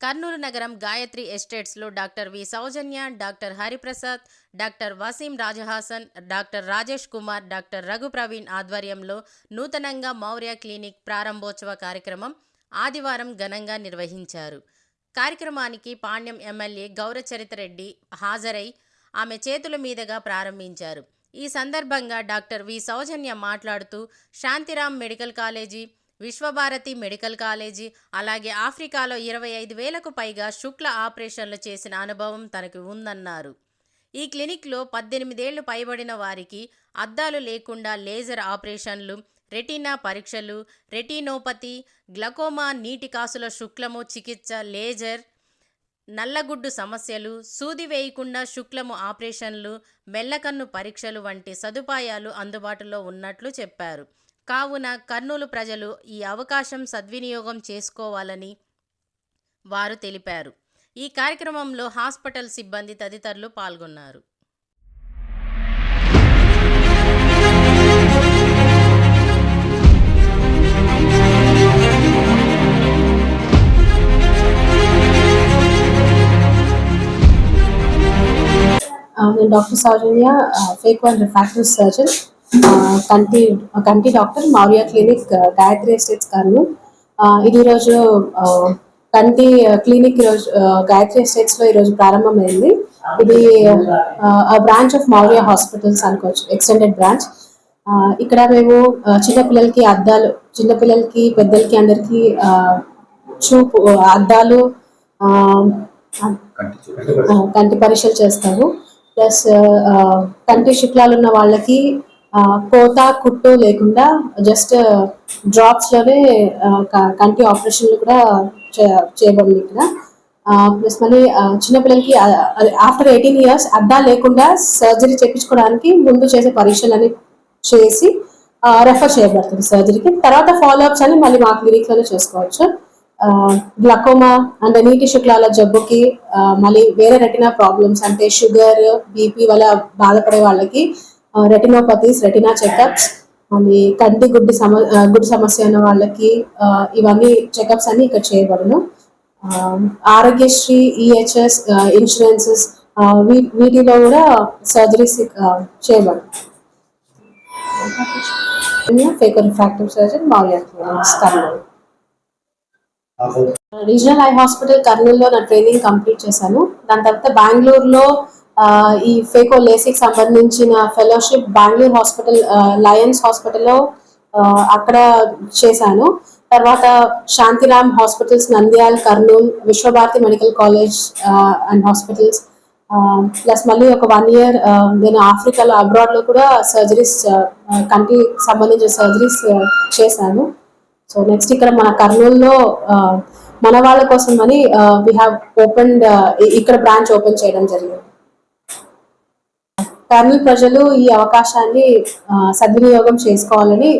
కర్నూలు నగరం Gayatri ఎస్టేట్స్లో doctor V Soujanya doctor Hariprasad doctor Waseem Rajahasan doctor Rajesh Kumar doctor Raghu Praveen ఆధ్వర్యంలో నూతనంగా Maurya clinic ప్రారంభోత్సవ కార్యక్రమం ఆదివారం ఘనంగా నిర్వహించారు. కార్యక్రమానికి పాణ్యం ఎమ్మెల్యే గౌరచరితరెడ్డి హాజరై ఆమె చేతుల మీదుగా ప్రారంభించారు. ఈ సందర్భంగా డాక్టర్ వి సౌజన్య మాట్లాడుతూ Shantiram medical college Vishwabharati medical college అలాగే ఆఫ్రికాలో ఇరవై ఐదు వేలకు పైగా శుక్ల ఆపరేషన్లు చేసిన అనుభవం తనకు ఉందన్నారు. ఈ క్లినిక్లో పద్దెనిమిదేళ్ళు పైబడిన వారికి అద్దాలు లేకుండా లేజర్ ఆపరేషన్లు రెటీనా పరీక్షలు రెటీనోపతి గ్లకోమా నీటి కాసుల శుక్లము చికిత్స లేజర్ నల్లగుడ్డు సమస్యలు సూది వేయకుండా శుక్లము ఆపరేషన్లు మెల్లకన్ను పరీక్షలు వంటి సదుపాయాలు అందుబాటులో ఉన్నట్లు చెప్పారు. కావున కర్నూలు ప్రజలు ఈ అవకాశం సద్వినియోగం చేసుకోవాలని వారు తెలిపారు. ఈ కార్యక్రమంలో హాస్పిటల్ సిబ్బంది తదితరులు పాల్గొన్నారు. నేను doctor Soujanya phaco one refractive surgeon. కంటి కంటి doctor Maurya clinic Gayatri estates Kurnool ఇది ఈరోజు కంటి క్లినిక్ ఈరోజు గాయత్రి ఎస్టేట్స్లో ఈరోజు ప్రారంభమైంది. ఇది బ్రాంచ్ ఆఫ్ మౌర్య హాస్పిటల్స్ అనుకోవచ్చు ఎక్స్టెండెడ్ బ్రాంచ్. ఇక్కడ మేము చిన్నపిల్లలకి అద్దాలు చిన్నపిల్లలకి పెద్దలకి అందరికి చూపు అద్దాలు కంటి పరీక్షలు చేస్తాము. ప్లస్ కంటి శుక్లాలు ఉన్న వాళ్ళకి కోత కుట్టు లేకుండా జస్ట్ డ్రాప్స్లోనే కంటి ఆపరేషన్లు కూడా చే- చేయబడింది ఇక్కడ. ప్లస్ మళ్ళీ చిన్నపిల్లలకి ఆఫ్టర్ ఎయిటీన్ ఇయర్స్ అద్దా లేకుండా సర్జరీ చేయించుకోవడానికి ముందు చేసే పరీక్షలని చేసి రెఫర్ చేయబడుతుంది సర్జరీకి తర్వాత ఫాలోఅప్స్ అని మళ్ళీ మా క్లినిక్లోనే చేసుకోవచ్చు. గ్లకోమా అండ్ నీటి శుక్లాల జబ్బుకి మళ్ళీ వేరే రెటినా ప్రాబ్లమ్స్ అంటే షుగర్ బీపీ వల్ల బాధపడే వాళ్ళకి రెటినోపతీస్ రెటినా చెకప్స్ మళ్ళీ కంటి గుడ్డి సమ గుడ్డి సమస్య ఉన్న వాళ్ళకి ఇవన్నీ చెకప్స్ అన్ని ఇక్కడ చేయబడును. ఆరోగ్యశ్రీ ఈహెచ్ఎస్ ఇన్సూరెన్సెస్ వీటిలో కూడా surgeries చేయబడు surgeon Maurya Kurnool regional eye hospital కర్నూలులో నా ట్రైనింగ్ కంప్లీట్ చేశాను. దాని తర్వాత బెంగళూరులో ఈ ఫేకో లేసిక్ సంబంధించిన ఫెలోషిప్ బెంగళూరు హాస్పిటల్ లయన్స్ హాస్పిటల్లో అక్కడ చేశాను. తర్వాత Shantiram hospitals Nandyal Kurnool Vishwabharati medical college and hospitals. Plus మళ్ళీ ఒక వన్ ఇయర్ నేను ఆఫ్రికాలో అబ్రాడ్లో కూడా సర్జరీస్ కంటి సంబంధించిన సర్జరీస్ చేశాను. సో నెక్స్ట్ ఇక్కడ మన కర్నూలులో మన వాళ్ళ కోసం అని వి హ్యావ్ ఓపెన్ ఇక్కడ బ్రాంచ్ ఓపెన్ చేయడం జరిగింది. కర్నూలు ప్రజలు ఈ అవకాశాన్ని ఆ, సద్వినియోగం చేసుకోవాలని